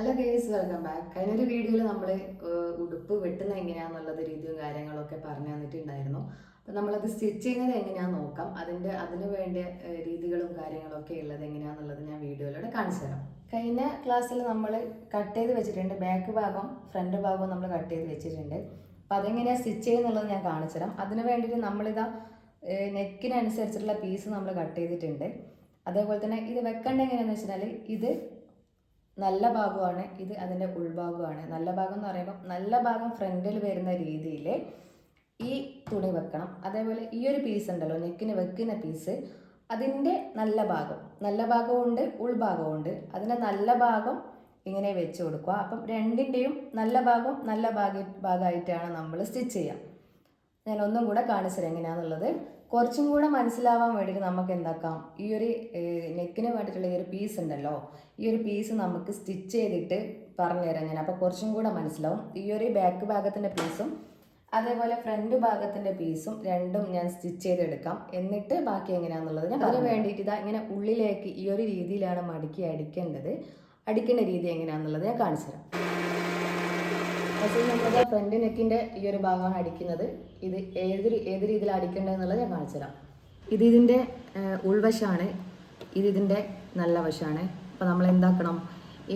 Hello guys welcome back കഴിഞ്ഞൊരു വീഡിയോയിൽ നമ്മൾ ഉടുപ്പ് വെട്ടുന്ന എങ്ങനെയാണെന്നുള്ളത് രീതിയും കാര്യങ്ങളൊക്കെ പറഞ്ഞു തന്നിട്ടുണ്ടായിരുന്നു. അപ്പം നമ്മളത് സ്റ്റിച്ച് ചെയ്യുന്നത് എങ്ങനെയാണെന്ന് നോക്കാം. അതിന്റെ അതിന് വേണ്ട രീതികളും കാര്യങ്ങളൊക്കെ ഉള്ളത് എങ്ങനെയാണെന്നുള്ളത് ഞാൻ വീഡിയോയിലൂടെ കാണിച്ചു തരാം. കഴിഞ്ഞ ക്ലാസ്സിൽ നമ്മൾ കട്ട് ചെയ്ത് വെച്ചിട്ടുണ്ട്. ബാക്ക് ഭാഗം ഫ്രണ്ട് ഭാഗവും നമ്മൾ കട്ട് ചെയ്ത് വെച്ചിട്ടുണ്ട്. അപ്പം അതെങ്ങനെയാണ് സ്റ്റിച്ച് ചെയ്യുന്നുള്ളത് ഞാൻ കാണിച്ചു തരാം. അതിന് വേണ്ടിയിട്ട് നമ്മളിതാ നെക്കിനനുസരിച്ചിട്ടുള്ള പീസ് നമ്മൾ കട്ട് ചെയ്തിട്ടുണ്ട്. അതേപോലെ തന്നെ ഇത് വെക്കേണ്ട എങ്ങനെയാണെന്ന് വെച്ചാൽ ഇത് നല്ല ഭാഗമാണ് ഇത് അതിന്റെ ഉൾഭാഗമാണ്. നല്ല ഭാഗം എന്ന് പറയുമ്പോൾ നല്ല ഭാഗം ഫ്രണ്ടിൽ വരുന്ന രീതിയിൽ ഈ തുണി വെക്കണം. അതേപോലെ ഈ ഒരു പീസ് ഉണ്ടല്ലോ നെക്കിന് വെക്കുന്ന പീസ് അതിന്റെ നല്ല ഭാഗം. നല്ല ഭാഗമുണ്ട് ഉൾഭാഗമുണ്ട് അതിന്റെ നല്ല ഭാഗം ഇങ്ങനെ വെച്ച് കൊടുക്കുക. അപ്പം രണ്ടിന്റെയും നല്ല ഭാഗം നല്ല ഭാഗ ഭാഗമായിട്ടാണ് നമ്മൾ സ്റ്റിച്ച് ചെയ്യുക. ഞാൻ ഒന്നും കൂടെ കാണിച്ചു തരാം എങ്ങനെയാണെന്നുള്ളത് കുറച്ചും കൂടെ മനസ്സിലാവാൻ വേണ്ടിയിട്ട് നമുക്ക് എന്താക്കാം? ഈ ഒരു നെക്കിന് വേണ്ടിയിട്ടുള്ള ഈ ഒരു പീസ് ഉണ്ടല്ലോ. ഈ ഒരു പീസ് നമുക്ക് സ്റ്റിച്ച് ചെയ്തിട്ട് പറഞ്ഞുതരാം ഞാൻ. അപ്പോൾ കുറച്ചും കൂടെ മനസ്സിലാവും. ഈ ഒരു ബാക്ക് ഭാഗത്തിന്റെ പീസും അതേപോലെ ഫ്രണ്ട് ഭാഗത്തിന്റെ പീസും രണ്ടും ഞാൻ സ്റ്റിച്ച് ചെയ്തെടുക്കാം. എന്നിട്ട് ബാക്കി എങ്ങനെയാണെന്നുള്ളത് ഞാൻ അതിന് വേണ്ടിയിട്ട് ഇതാ ഇങ്ങനെ ഉള്ളിലേക്ക് ഈ ഒരു രീതിയിലാണ് മടക്കി അടിക്കേണ്ടത്. അടിക്കേണ്ട രീതി എങ്ങനെയാണെന്നുള്ളത് ഞാൻ കാണിച്ചു തരാം പക്ഷേ നമ്മുടെ ഫ്രണ്ട് നെക്കിന്റെ ഈ ഒരു ഭാഗമാണ് അടിക്കുന്നത്. ഇത് ഏത് ഏത് രീതിയിൽ അടിക്കേണ്ടത് എന്നുള്ളത് ഞാൻ കാണിച്ചു തരാം. ഇത് ഇതിന്റെ ഉൾവശമാണ് ഇത് ഇതിന്റെ നല്ല വശമാണ് അപ്പോൾ നമ്മൾ എന്താക്കണം?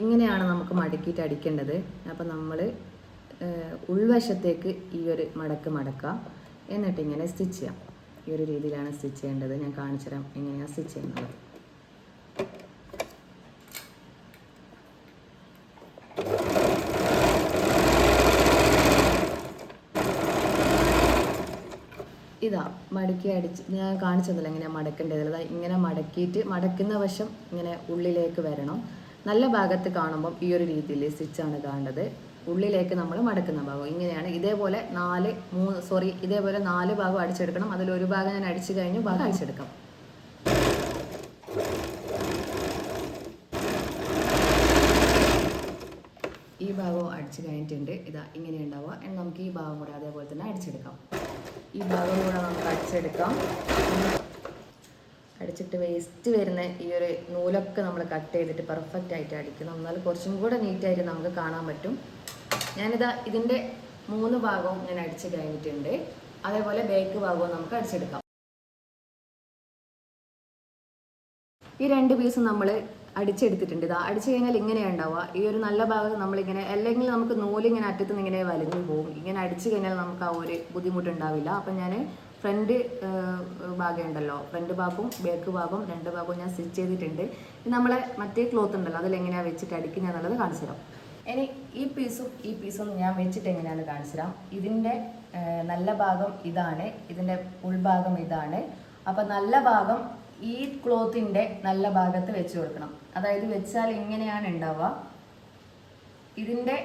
ഇങ്ങനെയാണ് നമുക്ക് മടക്കിയിട്ട് അടിക്കേണ്ടത്? അപ്പോൾ നമ്മൾ ഉൾവശത്തേക്ക് ഈ ഒരു മടക്ക് മടക്കുക. എന്നിട്ട് ഇങ്ങനെ സ്റ്റിച്ച് ചെയ്യാം. ഈ ഒരു രീതിയിലാണ് സ്റ്റിച്ച് ചെയ്യേണ്ടത്. ഞാൻ കാണിച്ചു തരാം എങ്ങനെയാണ് സ്റ്റിച്ച് ചെയ്യുന്നത് ഇതാ മടക്കി അടിച്ച് ഞാൻ കാണിച്ചതല്ല ഇങ്ങനെ മടക്കേണ്ടത്. അതായത് ഇങ്ങനെ മടക്കിയിട്ട് മടക്കുന്ന വശം ഇങ്ങനെ ഉള്ളിലേക്ക് വരണം. നല്ല ഭാഗത്ത് കാണുമ്പം ഈ ഒരു രീതിയിൽ സ്റ്റിച്ചാണ് കാണേണ്ടത്. ഉള്ളിലേക്ക് നമ്മൾ മടക്കുന്ന ഭാഗം. ഇങ്ങനെയാണ്. ഇതേപോലെ നാല് മൂന്ന് സോറി ഇതേപോലെ നാല് ഭാഗം അടിച്ചെടുക്കണം. അതിൽ ഒരു ഭാഗം ഞാൻ അടിച്ചു കഴിഞ്ഞു ഭാഗം അടിച്ചെടുക്കാം. ഈ ഭാഗവും അടിച്ചു കഴിഞ്ഞിട്ടുണ്ട്. ഇതാ ഇങ്ങനെ ഉണ്ടാവുക. നമുക്ക് ഈ ഭാഗം കൂടെ അതേപോലെ തന്നെ അടിച്ചെടുക്കാം. ഈ ഭാഗം കൂടെ നമുക്ക് അടിച്ചെടുക്കാം. അടിച്ചിട്ട് വേസ്റ്റ് വരുന്ന ഈ ഒരു നൂലൊക്കെ നമ്മൾ കട്ട് ചെയ്തിട്ട് പെർഫെക്റ്റ് ആയിട്ട് അടിക്കണം. എന്നാൽ കുറച്ചും കൂടെ നീറ്റായിട്ട് നമുക്ക് കാണാൻ പറ്റും. ഞാനിതാ ഇതിന്റെ മൂന്ന് ഭാഗവും ഞാൻ അടിച്ച് കഴിഞ്ഞിട്ടുണ്ട്. അതേപോലെ ബേക്ക് ഭാഗവും നമുക്ക് അടിച്ചെടുക്കാം. ഈ രണ്ട് പീസ് നമ്മൾ അടിച്ചെടുത്തിട്ടുണ്ട്. ഇതാ അടിച്ചു കഴിഞ്ഞാൽ ഇങ്ങനെയാണ് ഉണ്ടാവുക. ഈ ഒരു നല്ല ഭാഗം നമ്മളിങ്ങനെ അല്ലെങ്കിൽ നമുക്ക് നൂലിങ്ങനെ അറ്റത്ത് നിന്ന് ഇങ്ങനെ വലിഞ്ഞു പോകും. ഇങ്ങനെ അടിച്ചു കഴിഞ്ഞാൽ നമുക്ക് ആ ഒരു ബുദ്ധിമുട്ടുണ്ടാവില്ല. അപ്പം ഞാൻ ഫ്രണ്ട് ഭാഗം ഉണ്ടല്ലോ ഫ്രണ്ട് ഭാഗവും ബാക്ക് ഭാഗവും രണ്ട് ഭാഗവും ഞാൻ സ്റ്റിച്ച് ചെയ്തിട്ടുണ്ട്. നമ്മളെ മറ്റേ ക്ലോത്ത് ഉണ്ടല്ലോ അതിലെങ്ങനെയാണ് വെച്ചിട്ട് അടിക്കുന്ന എന്നുള്ളത് കാണിച്ചു തരാം. ഇനി ഈ പീസും ഈ പീസും ഞാൻ വെച്ചിട്ട് എങ്ങനെയാണെന്ന് കാണിച്ചു തരാം. ഇതിന്റെ നല്ല ഭാഗം ഇതാണ്. ഇതിന്റെ ഉൾഭാഗം ഇതാണ്. അപ്പം നല്ല ഭാഗം ഈ ക്ലോത്തിന്റെ നല്ല ഭാഗത്ത് വെച്ച് കൊടുക്കണം. അതായത് വെച്ചാൽ ഇങ്ങനെയാണ് ഉണ്ടാവുക ഇതിന്റെ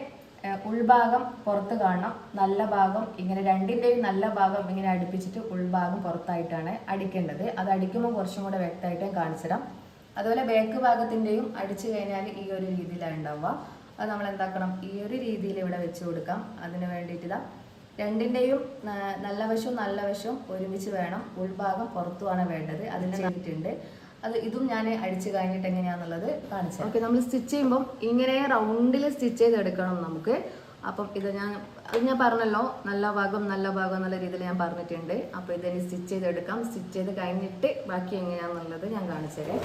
ഉൾഭാഗം പുറത്ത് കാണണം. നല്ല ഭാഗം ഇങ്ങനെ രണ്ടിന്റെയും നല്ല ഭാഗം ഇങ്ങനെ അടുപ്പിച്ചിട്ട് ഉൾഭാഗം പുറത്തായിട്ടാണ് അടിക്കേണ്ടത്. അത് അടിക്കുമ്പോൾ കുറച്ചും കൂടെ വ്യക്തമായിട്ട് ഞാൻ കാണിച്ചു അതുപോലെ ബാക്ക് ഭാഗത്തിന്റെയും അടിച്ചു കഴിഞ്ഞാൽ ഈ ഒരു രീതിയിലാണ് ഉണ്ടാവുക അത് നമ്മൾ എന്താക്കണം? ഈ ഒരു രീതിയിൽ ഇവിടെ വെച്ച് കൊടുക്കാം. അതിന് വേണ്ടിയിട്ട് രണ്ടിന്റെയും നല്ല വശവും നല്ല വശവും ഒരുമിച്ച് വേണം. ഉൾഭാഗം പുറത്തുമാണ് വേണ്ടത്. അതിന് ചെയ്തിട്ടുണ്ട് അത് ഇതും ഞാൻ അടിച്ചു കഴിഞ്ഞിട്ട് എങ്ങനെയാന്നുള്ളത് കാണിച്ചു ഓക്കെ നമ്മൾ സ്റ്റിച്ച് ചെയ്യുമ്പോൾ ഇങ്ങനെ റൗണ്ടിൽ സ്റ്റിച്ച് ചെയ്തെടുക്കണം നമുക്ക്. അപ്പം ഇത് ഞാൻ അത് ഞാൻ പറഞ്ഞല്ലോ നല്ല ഭാഗം നല്ല ഭാഗം എന്നുള്ള രീതിയിൽ ഞാൻ പറഞ്ഞിട്ടുണ്ട്. അപ്പോൾ ഇതിന് സ്റ്റിച്ച് ചെയ്തെടുക്കാം. സ്റ്റിച്ച് ചെയ്ത് കഴിഞ്ഞിട്ട് ബാക്കി എങ്ങനെയാണെന്നുള്ളത് ഞാൻ കാണിച്ചു തരാം.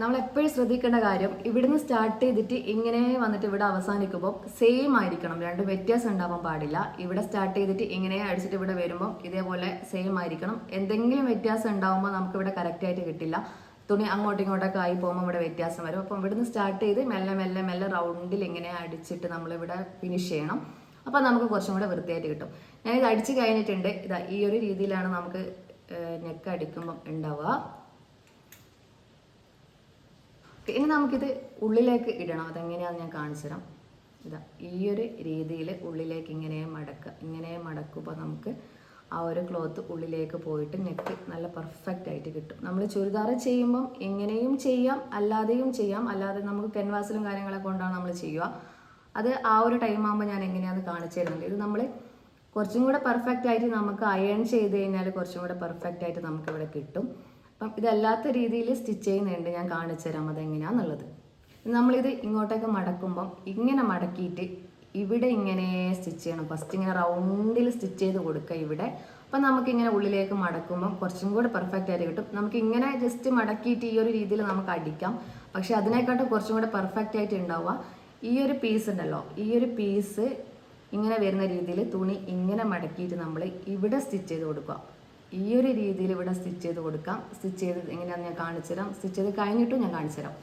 നമ്മൾ എപ്പോഴും ശ്രദ്ധിക്കേണ്ട കാര്യം ഇവിടുന്ന് സ്റ്റാർട്ട് ചെയ്തിട്ട് ഇങ്ങനെ വന്നിട്ട് ഇവിടെ അവസാനിക്കുമ്പോൾ സെയിം ആയിരിക്കണം. രണ്ട് വ്യത്യാസം ഉണ്ടാവാൻ പാടില്ല. ഇവിടെ സ്റ്റാർട്ട് ചെയ്തിട്ട് ഇങ്ങനെ അടിച്ചിട്ട് ഇവിടെ വരുമ്പോൾ ഇതേപോലെ സെയിം ആയിരിക്കണം. എന്തെങ്കിലും വ്യത്യാസം ഉണ്ടാവുമ്പോൾ നമുക്ക് ഇവിടെ കറക്റ്റ് ആയിട്ട് കിട്ടില്ല. തുണി അങ്ങോട്ടും ഇങ്ങോട്ടൊക്കെ ആയി പോകുമ്പോൾ ഇവിടെ വ്യത്യാസം വരും. അപ്പം ഇവിടുന്ന് സ്റ്റാർട്ട് ചെയ്ത് മെല്ലെ മെല്ലെ മെല്ലെ റൗണ്ടിൽ ഇങ്ങനെ അടിച്ചിട്ട് നമ്മളിവിടെ ഫിനിഷ് ചെയ്യണം. അപ്പോൾ നമുക്ക് കുറച്ചും കൂടെ വൃത്തിയായിട്ട് കിട്ടും. ഞാനിത് അടിച്ച് കഴിഞ്ഞിട്ടുണ്ട്. ഇതാ ഈ ഒരു രീതിയിലാണ് നമുക്ക് നെക്ക് അടിക്കുമ്പം ഉണ്ടാവുക. ഇനി നമുക്കിത് ഉള്ളിലേക്ക് ഇടണം. അതെങ്ങനെയാണെന്ന് ഞാൻ കാണിച്ചു തരാം. ഇതാ ഈ ഒരു രീതിയിൽ ഉള്ളിലേക്ക് ഇങ്ങനെ മടക്കുക. ഇങ്ങനെ മടക്കുമ്പോൾ നമുക്ക് ആ ഒരു ക്ലോത്ത് ഉള്ളിലേക്ക് പോയിട്ട് നെക്ക് നല്ല പെർഫെക്റ്റ് ആയിട്ട് കിട്ടും. നമ്മൾ ചുരിദാർ ചെയ്യുമ്പം എങ്ങനെയും ചെയ്യാം അല്ലാതെയും ചെയ്യാം. അല്ലാതെ നമുക്ക് കെൻവാസിലും കാര്യങ്ങളൊക്കെ കൊണ്ടാണ് നമ്മൾ ചെയ്യുക. അത് ആ ഒരു ടൈം ആകുമ്പോൾ ഞാൻ എങ്ങനെയാണെന്ന് കാണിച്ചു തരുന്നുണ്ട്. ഇത് നമ്മൾ കുറച്ചും കൂടെ പെർഫെക്റ്റ് ആയിട്ട് നമുക്ക് അയൺ ചെയ്ത് കഴിഞ്ഞാൽ കുറച്ചും കൂടെ പെർഫെക്റ്റ് ആയിട്ട് നമുക്കിവിടെ കിട്ടും. അപ്പം ഇതല്ലാത്ത രീതിയിൽ സ്റ്റിച്ച് ചെയ്യുന്നുണ്ട്. ഞാൻ കാണിച്ചു തരാം അതെങ്ങനെയാണെന്നുള്ളത് നമ്മളിത് ഇങ്ങോട്ടേക്ക് മടക്കുമ്പം ഇങ്ങനെ മടക്കിയിട്ട് ഇവിടെ ഇങ്ങനെ സ്റ്റിച്ച് ചെയ്യണം. ഫസ്റ്റ് ഇങ്ങനെ റൗണ്ടിൽ സ്റ്റിച്ച് ചെയ്ത് കൊടുക്കുക ഇവിടെ. അപ്പം നമുക്ക് ഇങ്ങനെ ഉള്ളിലേക്ക് മടക്കുമ്പോൾ കുറച്ചും കൂടെ പെർഫെക്റ്റ് ആയിട്ട് കിട്ടും. നമുക്ക് ഇങ്ങനെ ജസ്റ്റ് മടക്കിയിട്ട് ഈ ഒരു രീതിയിൽ നമുക്ക് അടിക്കാം. പക്ഷെ അതിനെക്കാട്ടും കുറച്ചും കൂടെ പെർഫെക്റ്റ് ആയിട്ട് ഉണ്ടാവുക. ഈ ഒരു പീസ് ഉണ്ടല്ലോ ഈ ഒരു പീസ് ഇങ്ങനെ വരുന്ന രീതിയിൽ തുണി ഇങ്ങനെ മടക്കിയിട്ട് നമ്മൾ ഇവിടെ സ്റ്റിച്ച് ചെയ്ത് കൊടുക്കുക. ഈ ഒരു രീതിയിൽ ഇവിടെ സ്റ്റിച്ച് ചെയ്ത് കൊടുക്കാം. സ്റ്റിച്ച് ചെയ്ത് എങ്ങനെയാണെന്ന് ഞാൻ കാണിച്ചു തരാം. സ്റ്റിച്ച് ചെയ്ത് കഴിഞ്ഞിട്ടും ഞാൻ കാണിച്ചു തരാം.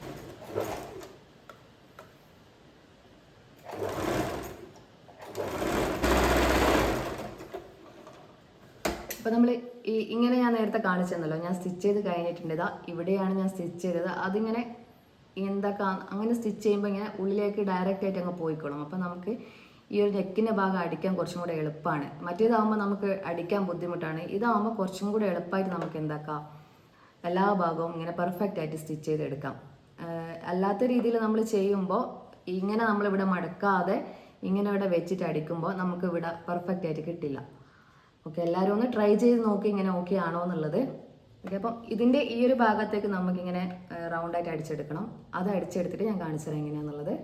അപ്പോൾ നമ്മൾ ഈ ഇങ്ങനെ ഞാൻ നേരത്തെ കാണിച്ചെന്നല്ലോ. ഞാൻ സ്റ്റിച്ച് ചെയ്ത് കഴിഞ്ഞിട്ടുണ്ട്. ഇതാ ഇവിടെയാണ് ഞാൻ സ്റ്റിച്ച് ചെയ്തത്. അതിങ്ങനെ എന്താ അങ്ങനെ സ്റ്റിച്ച് ചെയ്യുമ്പോൾ ഇങ്ങനെ ഉള്ളിലേക്ക് ഡയറക്റ്റ് ആയിട്ട് അങ്ങ് പോയിക്കോളും. അപ്പോൾ നമുക്ക് ഈ ഒരു നെക്കിന്റെ ഭാഗം അടിക്കാൻ കുറച്ചും കൂടെ എളുപ്പമാണ് മറ്റേതാകുമ്പോൾ നമുക്ക് അടിക്കാൻ ബുദ്ധിമുട്ടാണ്. ഇതാകുമ്പോൾ കുറച്ചും കൂടെ എളുപ്പമായിട്ട് നമുക്ക് എന്താക്കാം? എല്ലാ ഭാഗവും ഇങ്ങനെ പെർഫെക്റ്റ് ആയിട്ട് സ്റ്റിച്ച് ചെയ്തെടുക്കാം. അല്ലാത്ത രീതിയിൽ നമ്മൾ ചെയ്യുമ്പോൾ ഇങ്ങനെ നമ്മളിവിടെ മടക്കാതെ ഇങ്ങനെ ഇവിടെ വെച്ചിട്ട് അടിക്കുമ്പോൾ നമുക്ക് ഇവിടെ പെർഫെക്റ്റ് ആയിട്ട് കിട്ടില്ല. ഓക്കെ എല്ലാവരും ഒന്ന് ട്രൈ ചെയ്ത് നോക്കി ഇങ്ങനെ ഓക്കെ ആണോ എന്നുള്ളത്. ഓക്കെ അപ്പം ഇതിന്റെ ഈ ഒരു ഭാഗത്തേക്ക് നമുക്കിങ്ങനെ റൗണ്ടായിട്ട് അടിച്ചെടുക്കണം. അത് അടിച്ചെടുത്തിട്ട് ഞാൻ കാണിച്ചു തരാം എങ്ങനെയാണെന്നുള്ളത്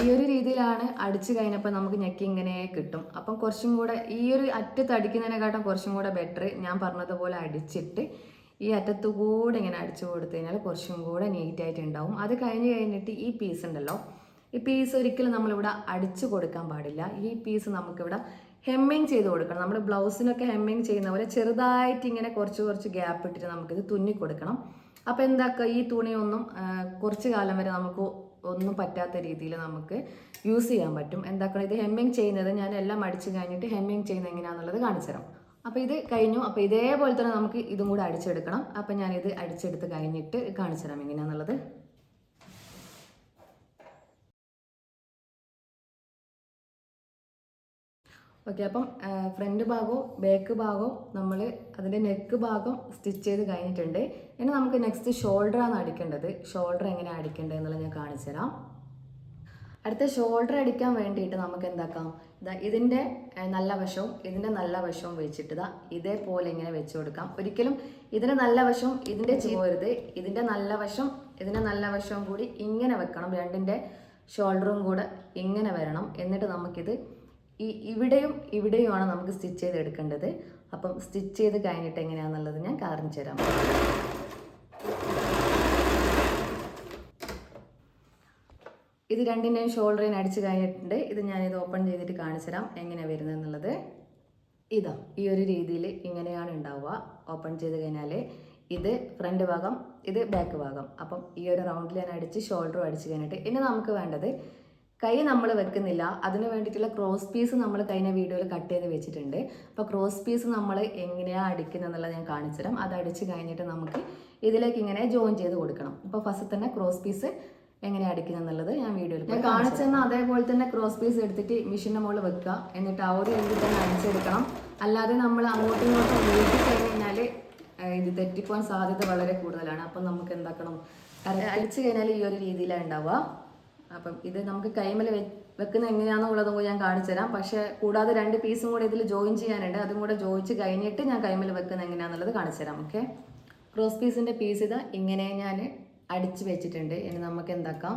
ഈ ഒരു രീതിയിലാണ് അടിച്ചു കഴിഞ്ഞപ്പോൾ നമുക്ക് ഞെക്കി ഇങ്ങനെ കിട്ടും. അപ്പം കുറച്ചും കൂടെ ഈ ഒരു അറ്റത്ത് അടിക്കുന്നതിനെക്കാട്ടും കുറച്ചും കൂടെ ബെറ്റർ ഞാൻ പറഞ്ഞതുപോലെ അടിച്ചിട്ട് ഈ അറ്റത്ത് കൂടെ ഇങ്ങനെ അടിച്ചു കൊടുത്തു കഴിഞ്ഞാൽ കുറച്ചും കൂടെ നീറ്റായിട്ട് ഉണ്ടാവും. അത് കഴിഞ്ഞ് കഴിഞ്ഞിട്ട് ഈ പീസ് ഉണ്ടല്ലോ. ഈ പീസ് ഒരിക്കലും നമ്മളിവിടെ അടിച്ചു കൊടുക്കാൻ പാടില്ല. ഈ പീസ് നമുക്കിവിടെ ഹെമ്മിങ് ചെയ്ത് കൊടുക്കണം. നമ്മുടെ ബ്ലൗസിനൊക്കെ ഹെമ്മിങ് ചെയ്യുന്ന പോലെ ചെറുതായിട്ട് ഇങ്ങനെ കുറച്ച് കുറച്ച് ഗ്യാപ്പ് ഇട്ടിട്ട് നമുക്കിത് തുന്നി കൊടുക്കണം. അപ്പോൾ എന്താക്കുക? ഈ തുണിയൊന്നും കുറച്ച് കാലം വരെ നമുക്ക് ഒന്നും പറ്റാത്ത രീതിയിൽ നമുക്ക് യൂസ് ചെയ്യാൻ പറ്റും. എന്താക്കണം ഇത് ഹെമ്മിങ് ചെയ്യുന്നത് ഞാൻ എല്ലാം അടിച്ച് കഴിഞ്ഞിട്ട് ഹെമ്മിങ് ചെയ്യുന്നത് എങ്ങനെയാണെന്നുള്ളത് കാണിച്ചു തരാം അപ്പോൾ ഇത് കഴിഞ്ഞു. അപ്പോൾ ഇതേപോലെ തന്നെ നമുക്ക് ഇതും കൂടെ അടിച്ചെടുക്കണം. അപ്പോൾ ഞാനിത് അടിച്ചെടുത്ത് കഴിഞ്ഞിട്ട് കാണിച്ചു തരാം എങ്ങനെയാണെന്നുള്ളത് ഓക്കെ അപ്പം ഫ്രണ്ട് ഭാഗവും ബാക്ക് ഭാഗവും നമ്മൾ അതിന്റെ നെക്ക് ഭാഗം സ്റ്റിച്ച് ചെയ്ത് കഴിഞ്ഞിട്ടുണ്ട്. ഇനി നമുക്ക് നെക്സ്റ്റ് ഷോൾഡറാണ് അടിക്കേണ്ടത്. ഷോൾഡർ എങ്ങനെയാണ് അടിക്കേണ്ടത് എന്നുള്ളത് ഞാൻ കാണിച്ചുതരാം അടുത്ത ഷോൾഡർ അടിക്കാൻ വേണ്ടിയിട്ട് നമുക്ക് എന്താക്കാം? ഇതാ ഇതിന്റെ നല്ല വശവും ഇതിന്റെ നല്ല വശവും വെച്ചിട്ട് ഇതാ ഇതേപോലെ ഇങ്ങനെ വെച്ച് കൊടുക്കാം. ഒരിക്കലും ഇതിന്റെ നല്ല വശവും ഇതിന്റെ ചെയ്യരുത് ഇതിന്റെ നല്ല വശം ഇതിന്റെ നല്ല വശവും കൂടി ഇങ്ങനെ വെക്കണം. രണ്ടിന്റെ ഷോൾഡറും കൂടെ ഇങ്ങനെ വരണം. എന്നിട്ട് നമുക്കിത് ഈ ഇവിടെയും ഇവിടെയുമാണ് നമുക്ക് സ്റ്റിച്ച് ചെയ്ത് എടുക്കേണ്ടത് അപ്പം സ്റ്റിച്ച് ചെയ്ത് കഴിഞ്ഞിട്ട് എങ്ങനെയാണെന്നുള്ളത് ഞാൻ കാണിച്ചു തരാം. ഇത് രണ്ടിന്റെയും ഷോൾഡറിന് അടിച്ച് കഴിഞ്ഞിട്ടുണ്ട്. ഇത് ഞാനിത് ഓപ്പൺ ചെയ്തിട്ട് കാണിച്ചു തരാം എങ്ങനെയാണ് വരുന്നത് എന്നുള്ളത് ഇതാ ഈ ഒരു രീതിയിൽ ഇങ്ങനെയാണ് ഉണ്ടാവുക. ഓപ്പൺ ചെയ്ത് കഴിഞ്ഞാൽ ഇത് ഫ്രണ്ട് ഭാഗം ഇത് ബാക്ക് ഭാഗം. അപ്പം ഈ ഒരു റൗണ്ടിൽ ഞാൻ അടിച്ച് ഷോൾഡറും അടിച്ച് കഴിഞ്ഞിട്ട് ഇനി നമുക്ക് വേണ്ടത് കൈ നമ്മൾ വെക്കുന്നില്ല. അതിന് വേണ്ടിയിട്ടുള്ള ക്രോസ് പീസ് നമ്മൾ കഴിഞ്ഞ വീഡിയോയിൽ കട്ട് ചെയ്ത് വെച്ചിട്ടുണ്ട്. അപ്പോൾ ക്രോസ് പീസ് നമ്മൾ എങ്ങനെയാണ് അടിക്കുന്നത് എന്നുള്ളത് ഞാൻ കാണിച്ചുതരാം. അത് അടിച്ച് കഴിഞ്ഞിട്ട് നമുക്ക് ഇതിലേക്ക് ഇങ്ങനെ ജോയിൻ ചെയ്ത് കൊടുക്കണം. അപ്പോൾ ഫസ്റ്റ് തന്നെ ക്രോസ് പീസ് എങ്ങനെയാണ് അടിക്കുന്നത് എന്നുള്ളത് ഞാൻ വീഡിയോയിൽ ഞാൻ കാണിച്ചെന്ന അതേപോലെ തന്നെ ക്രോസ് പീസ് എടുത്തിട്ട് മെഷീന്റെ മുകളിൽ വെക്കുക. എന്നിട്ട് ആ ഒരു രീതിയിൽ തന്നെ അടിച്ചെടുക്കണം. അല്ലാതെ നമ്മൾ അങ്ങോട്ടും ഇങ്ങോട്ടും വീട്ടിൽ കഴിഞ്ഞ് കഴിഞ്ഞാൽ ഇത് തെറ്റിപ്പോകാൻ സാധ്യത വളരെ കൂടുതലാണ്. അപ്പം നമുക്ക് എന്താക്കണം? അടിച്ചു കഴിഞ്ഞാൽ ഈ ഒരു രീതിയിലാണ് ഉണ്ടാവുക. അപ്പം ഇത് നമുക്ക് കൈമല വെക്കുന്ന എങ്ങനെയാണെന്നുള്ളതും കൂടി ഞാൻ കാണിച്ചു തരാം. പക്ഷേ കൂടാതെ രണ്ട് പീസും കൂടെ ഇതിൽ ജോയിൻ ചെയ്യാനുണ്ട്. അതും കൂടെ ജോയിച്ച് കഴിഞ്ഞിട്ട് ഞാൻ കൈമൽ വെക്കുന്ന എങ്ങനെയാണെന്നുള്ളത് കാണിച്ചു തരാം ഓക്കെ ക്രോസ് പീസിന്റെ പീസ് ഇതാ ഇങ്ങനെ ഞാൻ അടിച്ച് വെച്ചിട്ടുണ്ട്. ഇനി നമുക്ക് എന്താക്കാം?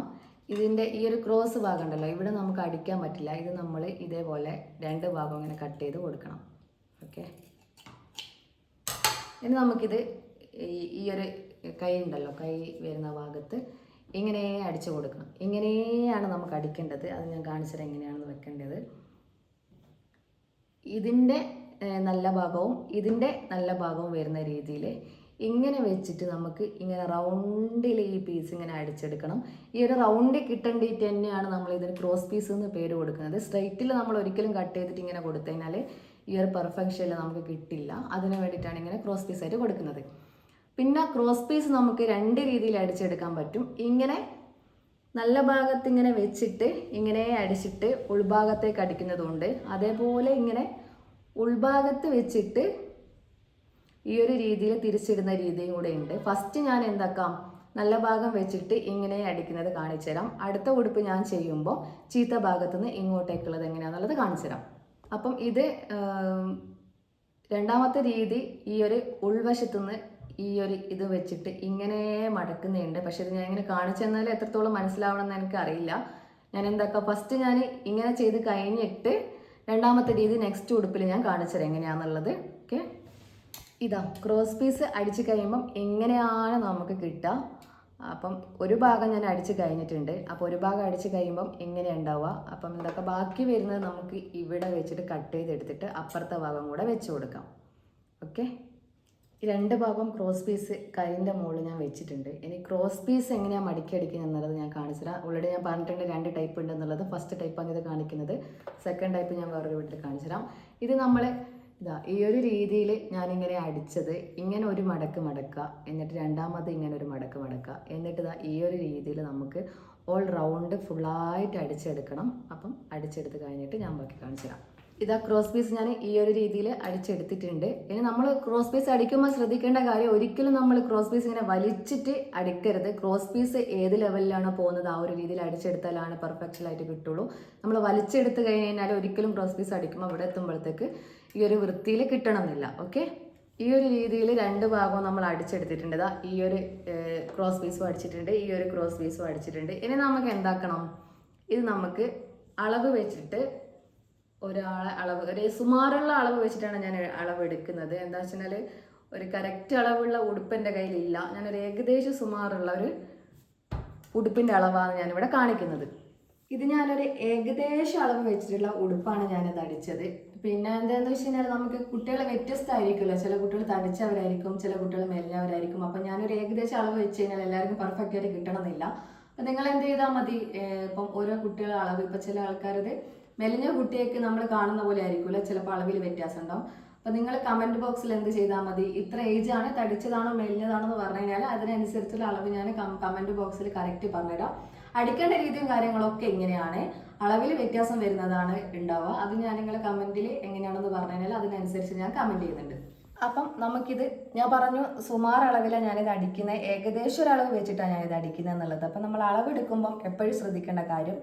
ഇതിന്റെ ഈ ഒരു ക്രോസ് ഭാഗം ഉണ്ടല്ലോ ഇവിടെ നമുക്ക് അടിക്കാൻ പറ്റില്ല. ഇത് നമ്മൾ ഇതേപോലെ രണ്ട് ഭാഗം ഇങ്ങനെ കട്ട് ചെയ്ത് കൊടുക്കണം ഓക്കെ ഇനി നമുക്കിത് ഈ ഒരു കൈ ഉണ്ടല്ലോ കൈ വരുന്ന ഭാഗത്ത് ഇങ്ങനെ അടിച്ചു കൊടുക്കണം. ഇങ്ങനെയാണ് നമുക്ക് അടിക്കേണ്ടത്. അത് ഞാൻ കാണിച്ചത് എങ്ങനെയാണെന്ന് വെക്കേണ്ടത്. ഇതിന്റെ നല്ല ഭാഗവും ഇതിന്റെ നല്ല ഭാഗവും വരുന്ന രീതിയിൽ ഇങ്ങനെ വെച്ചിട്ട് നമുക്ക് ഇങ്ങനെ റൗണ്ടിൽ ഈ പീസ് ഇങ്ങനെ അടിച്ചെടുക്കണം. ഈ ഒരു റൗണ്ടിൽ കിട്ടേണ്ടിയിട്ട് തന്നെയാണ് നമ്മൾ ഇതിന് ക്രോസ് പീസ് എന്ന് പേര് കൊടുക്കുന്നത്. സ്ട്രൈറ്റിൽ നമ്മൾ ഒരിക്കലും കട്ട് ചെയ്തിട്ട് ഇങ്ങനെ കൊടുത്തു കഴിഞ്ഞാൽ ഈ ഒരു പെർഫെക്ഷനിൽ നമുക്ക് കിട്ടില്ല. അതിന് വേണ്ടിയിട്ടാണ് ഇങ്ങനെ ക്രോസ് പീസ് ആയിട്ട് കൊടുക്കുന്നത്. പിന്നെ ക്രോസ് പീസ് നമുക്ക് രണ്ട് രീതിയിൽ അടിച്ചെടുക്കാൻ പറ്റും. ഇങ്ങനെ നല്ല ഭാഗത്ത് ഇങ്ങനെ വെച്ചിട്ട് ഇങ്ങനെ അടിച്ചിട്ട് ഉൾഭാഗത്തേക്ക് അടിക്കുന്നതുകൊണ്ട് അതേപോലെ ഇങ്ങനെ ഉൾഭാഗത്ത് വെച്ചിട്ട് ഈ ഒരു രീതിയിൽ തിരിച്ചിടുന്ന രീതിയും കൂടെ ഉണ്ട്. ഫസ്റ്റ് ഞാൻ എന്താക്കാം? നല്ല ഭാഗം വെച്ചിട്ട് ഇങ്ങനെ അടിക്കുന്നത് കാണിച്ചു തരാം. അടുത്ത ഉടുപ്പ് ഞാൻ ചെയ്യുമ്പോൾ ചീത്ത ഭാഗത്തു നിന്ന് ഇങ്ങോട്ടേക്കുള്ളത് എങ്ങനെയാണെന്നുള്ളത് കാണിച്ചു തരാം. അപ്പം ഇത് രണ്ടാമത്തെ രീതി ഈ ഒരു ഉൾവശത്തുനിന്ന് ഈ ഒരു ഇത് വെച്ചിട്ട് ഇങ്ങനെ മടക്കുന്നുണ്ട്. പക്ഷെ ഇത് ഞാൻ ഇങ്ങനെ കാണിച്ചു തന്നാൽ എത്രത്തോളം മനസ്സിലാവണമെന്ന് എനിക്ക് അറിയില്ല ഞാൻ എന്താക്ക ഫസ്റ്റ് ഞാൻ ഇങ്ങനെ ചെയ്ത് കഴിഞ്ഞിട്ട് രണ്ടാമത്തെ രീതി നെക്സ്റ്റ് ഉടുപ്പിൽ ഞാൻ കാണിച്ചു തരാം എങ്ങനെയാണെന്നുള്ളത് ഓക്കെ ഇതാ ക്രോസ് പീസ് അടിച്ച് കഴിയുമ്പം എങ്ങനെയാണ് നമുക്ക് കിട്ടുക? അപ്പം ഒരു ഭാഗം ഞാൻ അടിച്ച് കഴിഞ്ഞിട്ടുണ്ട്. അപ്പോൾ ഒരു ഭാഗം അടിച്ച് കഴിയുമ്പം എങ്ങനെ ഉണ്ടാവുക? അപ്പം എന്താക്ക ബാക്കി വരുന്നത് നമുക്ക് ഇവിടെ വെച്ചിട്ട് കട്ട് ചെയ്തെടുത്തിട്ട് അപ്പുറത്തെ ഭാഗം കൂടെ വെച്ച് കൊടുക്കാം. ഓക്കെ ഈ രണ്ട് ഭാഗം ക്രോസ് പീസ് കൈന്റെ മുകളിൽ ഞാൻ വെച്ചിട്ടുണ്ട്. ഇനി ക്രോസ് പീസ് എങ്ങനെയാണ് മടക്കി അടിക്കുന്നത് എന്നുള്ളത് ഞാൻ കാണിച്ചുതരാം. ഓൾറെഡി ഞാൻ പറഞ്ഞിട്ടുണ്ട് രണ്ട് ടൈപ്പ് ഉണ്ട് എന്നുള്ളത്. ഫസ്റ്റ് ടൈപ്പാണ് ഇത് കാണിക്കുന്നത്. സെക്കൻഡ് ടൈപ്പ് ഞാൻ വേറൊരു വീട്ടിൽ കാണിച്ചുതരാം. ഇത് നമ്മൾ ഇതാ ഈ ഒരു രീതിയിൽ ഞാനിങ്ങനെ അടിച്ചത്. ഇങ്ങനെ ഒരു മടക്ക് മടക്കുക. എന്നിട്ട് രണ്ടാമത് ഇങ്ങനെ ഒരു മടക്ക് മടക്കുക. എന്നിട്ട് ഇതാ ഈ ഒരു രീതിയിൽ നമുക്ക് ഓൾ റൗണ്ട് ഫുള്ളായിട്ട് അടിച്ചെടുക്കണം. അപ്പം അടിച്ചെടുത്ത് കഴിഞ്ഞിട്ട് ഞാൻ ബാക്കി കാണിച്ചു ഇതാ ക്രോസ് പീസ് ഞാൻ ഈ ഒരു രീതിയിൽ അടിച്ചെടുത്തിട്ടുണ്ട്. ഇനി നമ്മൾ ക്രോസ് പീസ് അടിക്കുമ്പോൾ ശ്രദ്ധിക്കേണ്ട കാര്യം ഒരിക്കലും നമ്മൾ ക്രോസ് പീസ് ഇങ്ങനെ വലിച്ചിട്ട് അടിക്കരുത്. ക്രോസ് പീസ് ഏത് ലെവലിലാണ് പോകുന്നത് ആ ഒരു രീതിയിൽ അടിച്ചെടുത്താലാണ് പെർഫെക്റ്റ് ആയിട്ട് കിട്ടുള്ളൂ. നമ്മൾ വലിച്ചെടുത്ത് കഴിഞ്ഞാൽ ഒരിക്കലും ക്രോസ് പീസ് അടിക്കുമ്പോൾ അവിടെ എത്തുമ്പോഴത്തേക്ക് ഈ ഒരു വൃത്തിയിൽ കിട്ടണമെന്നില്ല. ഓക്കെ ഈ ഒരു രീതിയിൽ രണ്ട് ഭാഗവും നമ്മൾ അടിച്ചെടുത്തിട്ടുണ്ട്. ദാ ഈ ഒരു ക്രോസ് പീസും അടിച്ചിട്ടുണ്ട്. ഈ ഒരു ക്രോസ് പീസും അടിച്ചിട്ടുണ്ട്. ഇനി നമുക്ക് എന്താക്കണം? ഇത് നമുക്ക് അളവ് വെച്ചിട്ട് ഒരാളെ അളവ് ഒരു സുമാറുള്ള അളവ് വെച്ചിട്ടാണ് ഞാൻ അളവ് എടുക്കുന്നത് എന്താ വെച്ചാൽ ഒരു കറക്റ്റ് അളവുള്ള ഉടുപ്പ് എന്റെ കയ്യിലില്ല. ഞാനൊരു ഏകദേശം സുമാറുള്ള ഒരു ഉടുപ്പിന്റെ അളവാണ് ഞാനിവിടെ കാണിക്കുന്നത്. ഇത് ഞാനൊരു ഏകദേശം അളവ് വെച്ചിട്ടുള്ള ഉടുപ്പാണ് ഞാനത് അടിച്ചത്. പിന്നെ എന്താണെന്ന് വെച്ച് കഴിഞ്ഞാൽ നമുക്ക് കുട്ടികൾ വ്യത്യസ്തമായിരിക്കുമല്ലോ. ചില കുട്ടികൾ തടിച്ചവരായിരിക്കും ചില കുട്ടികൾ മെലിഞ്ഞവരായിരിക്കും അപ്പം ഞാനൊരു ഏകദേശം അളവ് വെച്ച് കഴിഞ്ഞാൽ എല്ലാവർക്കും പെർഫെക്റ്റ് ആയിട്ട് കിട്ടണമെന്നില്ല. അപ്പം നിങ്ങൾ എന്ത് ചെയ്താൽ മതി ഇപ്പം ഓരോ കുട്ടികളെ അളവ് ഇപ്പം ചില ആൾക്കാരത് മെലിഞ്ഞ കുട്ടിയൊക്കെ നമ്മൾ കാണുന്ന പോലെ ആയിരിക്കില്ല? ചിലപ്പോൾ അളവിൽ വ്യത്യാസം ഉണ്ടാവും അപ്പം നിങ്ങൾ കമന്റ് ബോക്സിൽ എന്ത് ചെയ്താൽ മതി? ഇത്ര ഏജ് ആണ് തടിച്ചതാണോ മെലിഞ്ഞതാണോ എന്ന് പറഞ്ഞു കഴിഞ്ഞാൽ അതിനനുസരിച്ചുള്ള അളവ് ഞാൻ കമന്റ് ബോക്സിൽ കറക്റ്റ് പറഞ്ഞുതരാം. അടിക്കേണ്ട രീതിയും കാര്യങ്ങളൊക്കെ ഇങ്ങനെയാണ്. അളവിൽ വ്യത്യാസം വരുന്നതാണ് ഉണ്ടാവുക. അത് ഞാൻ നിങ്ങൾ കമന്റിൽ എങ്ങനെയാണെന്ന് പറഞ്ഞു കഴിഞ്ഞാൽ അതിനനുസരിച്ച് ഞാൻ കമന്റ് ചെയ്യുന്നുണ്ട്. അപ്പം നമുക്കിത് ഞാൻ പറഞ്ഞു സുമാർ അളവിലാണ് ഞാനിത് അടിക്കുന്നത് ഏകദേശം ഒരു അളവ് വെച്ചിട്ടാണ് ഞാനിത് അടിക്കുന്നത് എന്നുള്ളത്. അപ്പം നമ്മൾ അളവെടുക്കുമ്പം എപ്പോഴും ശ്രദ്ധിക്കേണ്ട കാര്യം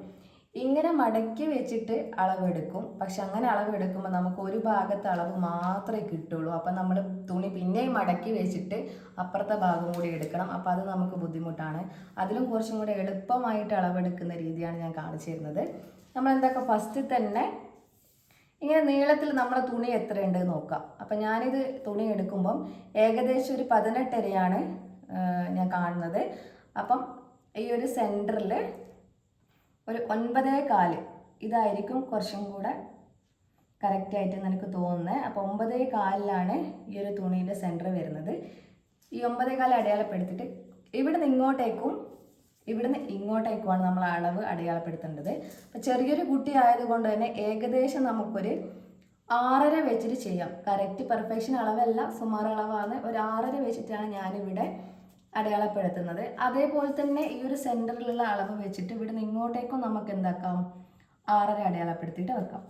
ഇങ്ങനെ മടക്കി വെച്ചിട്ട് അളവെടുക്കും. പക്ഷെ അങ്ങനെ അളവെടുക്കുമ്പോൾ നമുക്ക് ഒരു ഭാഗത്ത് അളവ് മാത്രമേ കിട്ടുള്ളൂ. അപ്പം നമ്മൾ തുണി പിന്നെയും മടക്കി വെച്ചിട്ട് അപ്പുറത്തെ ഭാഗം കൂടി എടുക്കണം. അപ്പം അത് നമുക്ക് ബുദ്ധിമുട്ടാണ്. അതിലും കുറച്ചും കൂടി എളുപ്പമായിട്ട് അളവെടുക്കുന്ന രീതിയാണ് ഞാൻ കാണിച്ചു തരുന്നത്. നമ്മൾ എന്തൊക്കെ ഫസ്റ്റ് തന്നെ ഇങ്ങനെ നീളത്തിൽ നമ്മുടെ തുണി എത്രയുണ്ട് നോക്കാം. അപ്പം ഞാനിത് തുണി എടുക്കുമ്പം ഏകദേശം ഒരു പതിനെട്ടരയാണ് ഞാൻ കാണുന്നത്. അപ്പം ഈ ഒരു സെന്ററിൽ ഒരു ഒൻപതേ കാൽ. ഇതായിരിക്കും കുറച്ചും കൂടെ കറക്റ്റായിട്ട് എനിക്ക് തോന്നുന്നത് അപ്പോൾ ഒമ്പതേ കാലിലാണ് ഈ ഒരു തുണീന്റെ സെന്റർ വരുന്നത്. ഈ ഒമ്പതേ കാൽ അടയാളപ്പെടുത്തിയിട്ട് ഇവിടുന്ന് ഇങ്ങോട്ടേക്കും ഇവിടുന്ന് ഇങ്ങോട്ടേക്കുമാണ് നമ്മൾ അളവ് അടയാളപ്പെടുത്തേണ്ടത്. അപ്പോൾ ചെറിയൊരു കുട്ടി ആയതുകൊണ്ട് തന്നെ ഏകദേശം നമുക്കൊരു ആറര വെച്ചിട്ട് ചെയ്യാം. കറക്റ്റ് പെർഫെക്ഷൻ അളവല്ല സുമാർ അളവാണ്. ഒരു ആറര വെച്ചിട്ടാണ് ഞാനിവിടെ അടയാളപ്പെടുത്തുന്നത്. അതേപോലെ തന്നെ ഈ ഒരു സെന്ററിലുള്ള അളവ് വെച്ചിട്ട് ഇവിടെ നിന്ന് ഇങ്ങോട്ടേക്കും നമുക്ക് എന്താക്കാം? ആറര അടയാളപ്പെടുത്തിയിട്ട് വെക്കാം.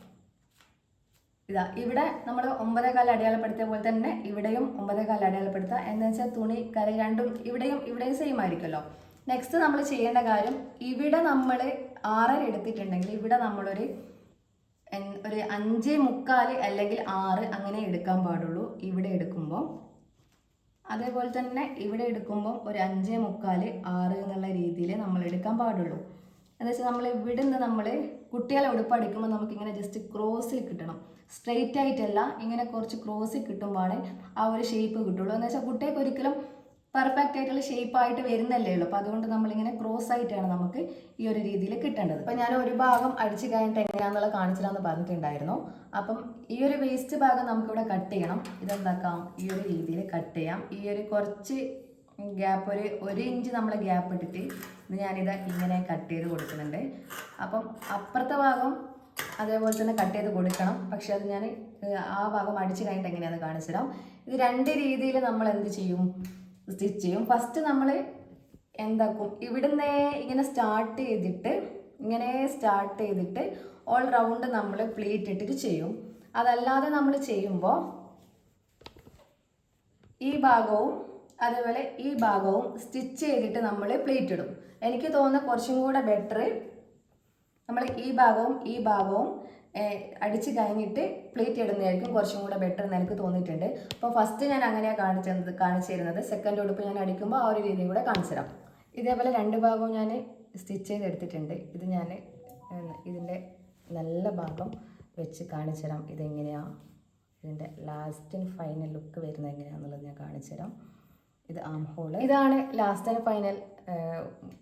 ഇതാ ഇവിടെ നമ്മൾ ഒമ്പതേ കാലം അടയാളപ്പെടുത്തിയ പോലെ തന്നെ ഇവിടെയും ഒമ്പതേ കാലം അടയാളപ്പെടുത്തുക. എന്ന് വെച്ചാൽ തുണി കര രണ്ടും ഇവിടെയും ഇവിടെയും സെയിം ആയിരിക്കുമല്ലോ. നെക്സ്റ്റ് നമ്മൾ ചെയ്യേണ്ട കാര്യം ഇവിടെ നമ്മൾ ആറര എടുത്തിട്ടുണ്ടെങ്കിൽ ഇവിടെ നമ്മളൊരു ഒരു അഞ്ച് മുക്കാൽ അല്ലെങ്കിൽ ആറ് അങ്ങനെ എടുക്കാൻ പാടുള്ളൂ. ഇവിടെ എടുക്കുമ്പോൾ അതേപോലെ തന്നെ ഇവിടെ എടുക്കുമ്പോൾ ഒരു അഞ്ചേ മുക്കാൽ ആറ് എന്നുള്ള രീതിയിൽ നമ്മൾ എടുക്കാൻ പാടുള്ളൂ. എന്ന് വെച്ചാൽ നമ്മൾ ഇവിടെ നിന്ന് നമ്മൾ കുട്ടികളെ ഉടുപ്പ് അടിക്കുമ്പോൾ നമുക്കിങ്ങനെ ജസ്റ്റ് ക്രോസിൽ കിട്ടണം. സ്ട്രെയിറ്റ് ആയിട്ടല്ല ഇങ്ങനെ കുറച്ച് ക്രോസിൽ കിട്ടുമ്പോഴാണ് ആ ഒരു ഷേപ്പ് കിട്ടുള്ളൂ. എന്ന് വെച്ചാൽ കുട്ടികൾക്ക് ഒരിക്കലും പെർഫെക്റ്റ് ആയിട്ടുള്ള ഷേപ്പ് ആയിട്ട് വരുന്നല്ലേ ഉള്ളൂ. അപ്പോൾ അതുകൊണ്ട് നമ്മളിങ്ങനെ ക്രോസ് ആയിട്ടാണ് നമുക്ക് ഈ ഒരു രീതിയിൽ കിട്ടേണ്ടത്. അപ്പൊ ഞാൻ ഒരു ഭാഗം അടിച്ച് കഴിഞ്ഞിട്ട് എങ്ങനെയാണെന്നുള്ളത് കാണിച്ചില്ലാന്ന് പറഞ്ഞിട്ടുണ്ടായിരുന്നു. അപ്പം ഈ ഒരു വേസ്റ്റ് ഭാഗം നമുക്കിവിടെ കട്ട് ചെയ്യണം. ഇതെന്താക്കാം? ഈ ഒരു രീതിയിൽ കട്ട് ചെയ്യാം. ഈ ഒരു കുറച്ച് ഗ്യാപ്പ് ഒരു ഒരു ഇഞ്ച് നമ്മൾ ഗ്യാപ്പ് ഇട്ടിട്ട് ഞാനിത് ഇങ്ങനെ കട്ട് ചെയ്ത് കൊടുക്കുന്നുണ്ട്. അപ്പം അപ്പുറത്തെ ഭാഗം അതേപോലെ തന്നെ കട്ട് ചെയ്ത് കൊടുക്കണം. പക്ഷെ അത് ഞാൻ ആ ഭാഗം അടിച്ച് കഴിഞ്ഞിട്ട് എങ്ങനെയാണെന്ന് കാണിച്ചു തരാം ഇത് രണ്ട് രീതിയിൽ നമ്മൾ എന്ത് ചെയ്യും? സ്റ്റിച്ച് ചെയ്യും. ഫസ്റ്റ് നമ്മൾ എന്താക്കും? ഇവിടുന്ന് ഇങ്ങനെ സ്റ്റാർട്ട് ചെയ്തിട്ട് ഇങ്ങനെ സ്റ്റാർട്ട് ചെയ്തിട്ട് ഓൾ റൗണ്ട് നമ്മൾ പ്ലീറ്റ് ഇട്ടിട്ട് ചെയ്യും. അതല്ലാതെ നമ്മൾ ചെയ്യുമ്പോൾ ഈ ഭാഗവും അതേപോലെ ഈ ഭാഗവും സ്റ്റിച്ച് ചെയ്തിട്ട് നമ്മൾ പ്ലീറ്റ് ഇടും. എനിക്ക് തോന്നുന്ന കുറച്ചും കൂടെ ബെറ്റർ നമ്മൾ ഈ ഭാഗവും ഈ ഭാഗവും അടിച്ച് കഴിഞ്ഞിട്ട് പ്ലേറ്റ് ഇടുന്നതായിരിക്കും കുറച്ചും കൂടെ ബെറ്റർ എന്ന് എനിക്ക് തോന്നിയിട്ടുണ്ട്. അപ്പോൾ ഫസ്റ്റ് ഞാൻ അങ്ങനെയാണ് കാണിച്ചത് കാണിച്ചു തരുന്നത്. സെക്കൻഡ് ഉടുപ്പ് ഞാൻ അടിക്കുമ്പോൾ ആ ഒരു രീതിയും കൂടെ കാണിച്ചു തരാം. ഇതേപോലെ രണ്ട് ഭാഗവും ഞാൻ സ്റ്റിച്ച് ചെയ്തെടുത്തിട്ടുണ്ട് ഇത് ഞാൻ ഇതിന്റെ നല്ല ഭാഗം വെച്ച് കാണിച്ചു തരാം. ഇതെങ്ങനെയാണ് ഇതിന്റെ ലാസ്റ്റ് ആൻഡ് ഫൈനൽ ലുക്ക് വരുന്നത് എങ്ങനെയാണെന്നുള്ളത് ഞാൻ കാണിച്ചു തരാം. ഇത് ആം ഹോൾ ഇതാണ് ലാസ്റ്റ് ആൻഡ് ഫൈനൽ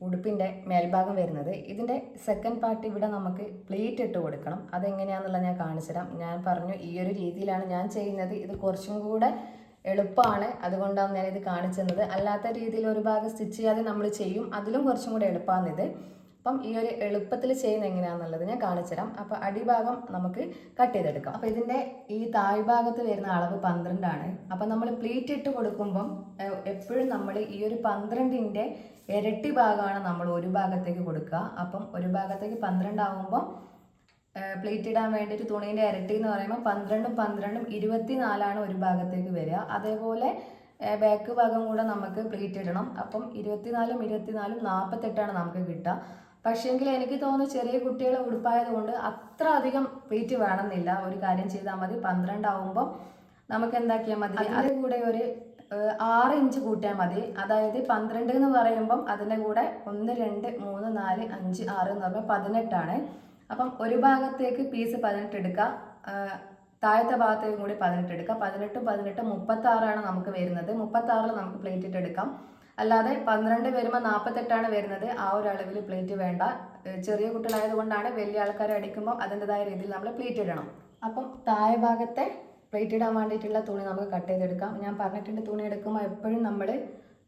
ഉടുപ്പിന്റെ മേൽഭാഗം വരുന്നത്. ഇതിന്റെ സെക്കൻഡ് പാർട്ട് ഇവിടെ നമുക്ക് പ്ലേറ്റ് ഇട്ട് കൊടുക്കണം. അതെങ്ങനെയാണെന്നുള്ളത് ഞാൻ കാണിച്ചു തരാം. ഞാൻ പറഞ്ഞു ഈ ഒരു രീതിയിലാണ് ഞാൻ ചെയ്യുന്നത്. ഇത് കുറച്ചും കൂടെ എളുപ്പമാണ്. അതുകൊണ്ടാണ് ഞാൻ ഇത് കാണിച്ചു തന്നത് അല്ലാത്ത രീതിയിൽ ഒരു ഭാഗം സ്റ്റിച്ച് ചെയ്യാതെ നമ്മൾ ചെയ്യും. അതിലും കുറച്ചും കൂടെ എളുപ്പമാണിത്. അപ്പം ഈ ഒരു എളുപ്പത്തിൽ ചെയ്യുന്ന എങ്ങനെയാണെന്നുള്ളത് ഞാൻ കാണിച്ചുതരാം അപ്പം അപ്പോൾ അടിഭാഗം നമുക്ക് കട്ട് ചെയ്തെടുക്കാം. അപ്പോൾ ഇതിന്റെ ഈ താഴ്ഭാഗത്ത് വരുന്ന അളവ് പന്ത്രണ്ടാണ്. അപ്പം നമ്മൾ പ്ലീറ്റ് ഇട്ട് കൊടുക്കുമ്പം എപ്പോഴും നമ്മൾ ഈ ഒരു പന്ത്രണ്ടിന്റെ ഇരട്ടി ഭാഗമാണ് നമ്മൾ ഒരു ഭാഗത്തേക്ക് കൊടുക്കുക. അപ്പം ഒരു ഭാഗത്തേക്ക് പന്ത്രണ്ടാവുമ്പം പ്ലേറ്റ് ഇടാൻ വേണ്ടിയിട്ട് തുണീന്റെ ഇരട്ടി എന്ന് പറയുമ്പോൾ പന്ത്രണ്ടും പന്ത്രണ്ടും ഇരുപത്തിനാലാണ് ഒരു ഭാഗത്തേക്ക് വരിക. അതേപോലെ ബാക്ക് ഭാഗം കൂടെ നമുക്ക് പ്ലേറ്റ് ഇടണം. അപ്പം ഇരുപത്തിനാലും ഇരുപത്തിനാലും നാൽപ്പത്തെട്ടാണ് നമുക്ക് കിട്ടുക. പക്ഷേങ്കിൽ എനിക്ക് തോന്നുന്നു ചെറിയ കുട്ടികളെ ഉടുപ്പായത് കൊണ്ട് അത്ര അധികം വെയിറ്റ് വേണമെന്നില്ല. ഒരു കാര്യം ചെയ്താൽ മതി. പന്ത്രണ്ടാവുമ്പം നമുക്ക് എന്താക്കിയാൽ മതി? അതിന്റെ കൂടെ ഒരു ആറ് ഇഞ്ച് കൂട്ടിയാൽ മതി. അതായത് പന്ത്രണ്ട് എന്ന് പറയുമ്പം അതിന്റെ കൂടെ ഒന്ന് രണ്ട് മൂന്ന് നാല് അഞ്ച് ആറ് എന്ന് പറയുമ്പോൾ പതിനെട്ടാണ്. അപ്പം ഒരു ഭാഗത്തേക്ക് പീസ് പതിനെട്ട് എടുക്കുക താഴത്തെ ഭാഗത്തേക്കും കൂടി പതിനെട്ട് എടുക്കുക പതിനെട്ടും പതിനെട്ടും മുപ്പത്താറാണ് നമുക്ക് വരുന്നത്. മുപ്പത്താറിൽ നമുക്ക് പ്ലേറ്റ് ഇട്ട് എടുക്കാം. അല്ലാതെ പന്ത്രണ്ട് വരുമ്പോൾ നാൽപ്പത്തെട്ടാണ് വരുന്നത്. ആ ഒരു അളവിൽ പ്ലേറ്റ് വേണ്ട. ചെറിയ കുട്ടികളായതുകൊണ്ടാണ് വലിയ ആൾക്കാർ അടിക്കുമ്പോൾ അതിന്റെതായ രീതിയിൽ നമ്മൾ പ്ലേറ്റ് ഇടണം. അപ്പം താഴെ ഭാഗത്തെ പ്ലേറ്റ് ഇടാൻ വേണ്ടിയിട്ടുള്ള തുണി നമുക്ക് കട്ട് ചെയ്തെടുക്കാം. ഞാൻ പറഞ്ഞിട്ടുണ്ട് തുണി എടുക്കുമ്പോൾ എപ്പോഴും നമ്മൾ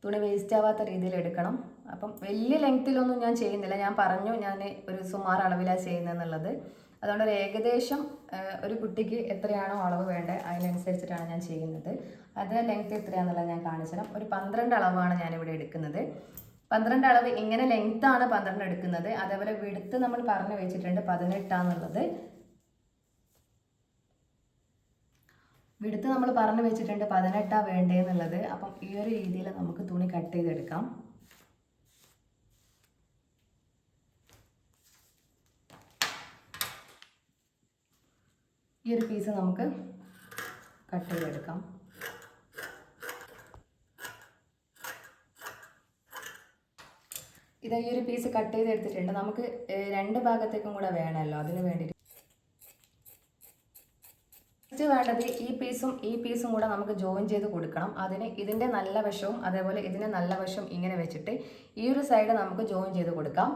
തുണി വേസ്റ്റ് ആവാത്ത രീതിയിൽ എടുക്കണം. അപ്പം വലിയ ലെങ്ത്തിലൊന്നും ഞാൻ ചെയ്യുന്നില്ല. ഞാൻ പറഞ്ഞു ഞാൻ ഒരു സുമാർ അളവിലാണ് ചെയ്യുന്നതെന്നുള്ളത്. അതുകൊണ്ട് ഒരു ഏകദേശം ഒരു കുട്ടിക്ക് എത്രയാണോ അളവ് വേണ്ടത് അതിനനുസരിച്ചിട്ടാണ് ഞാൻ ചെയ്യുന്നത്. അതിന്റെ ലെങ്ത് എത്രയാണെന്നുള്ളത് ഞാൻ കാണിച്ചു ഒരു പന്ത്രണ്ട് അളവാണ് ഞാനിവിടെ എടുക്കുന്നത്. പന്ത്രണ്ട് അളവ് ഇങ്ങനെ ലെങ്ത് ആണ് പന്ത്രണ്ട് എടുക്കുന്നത്? അതേപോലെ വിടുത്ത് നമ്മൾ പറഞ്ഞു വെച്ചിട്ടുണ്ട് പതിനെട്ടാന്നുള്ളത്. വിടുത്ത് നമ്മൾ പറഞ്ഞു വെച്ചിട്ടുണ്ട് പതിനെട്ടാണ് വേണ്ടതെന്നുള്ളത് അപ്പം ഈ ഒരു രീതിയിൽ നമുക്ക് തുണി കട്ട് ചെയ്തെടുക്കാം. ഈ ഒരു പീസ് നമുക്ക് കട്ട് ചെയ്തെടുക്കാം. ഇത് ഈ ഒരു പീസ് കട്ട് ചെയ്തെടുത്തിട്ടുണ്ട്. നമുക്ക് രണ്ട് ഭാഗത്തേക്കും കൂടെ വേണമല്ലോ. അതിന് വേണ്ടിയിട്ട്. വേണ്ടത് ഈ പീസും ഈ പീസും കൂടെ നമുക്ക് ജോയിൻ ചെയ്ത് കൊടുക്കണം. അതിന് ഇതിന്റെ നല്ല വശവും അതേപോലെ ഇതിന്റെ നല്ല വശവും ഇങ്ങനെ വെച്ചിട്ട് ഈ ഒരു സൈഡ് നമുക്ക് ജോയിൻ ചെയ്ത് കൊടുക്കാം.